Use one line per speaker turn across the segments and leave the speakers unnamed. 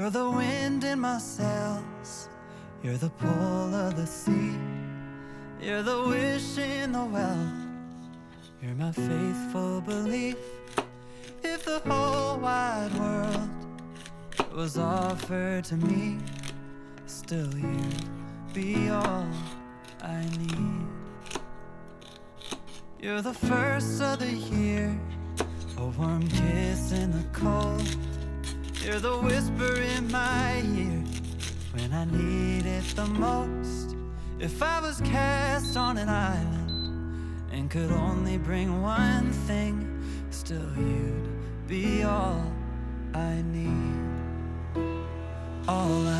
You're the wind in my sails. You're the pull of the sea. You're the wish in the well. You're my faithful belief. If the whole wide world was offered to me, still you'd be all I need. You're the first of the year, a warm kiss in the cold. You're the whisper in my ear when I need it the most. If I was cast on an island and could only bring one thing, still you'd be all I need. All I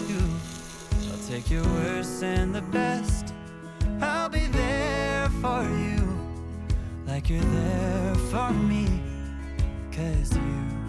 take your worst and the best. I'll be there for you, like you're there for me. Cause you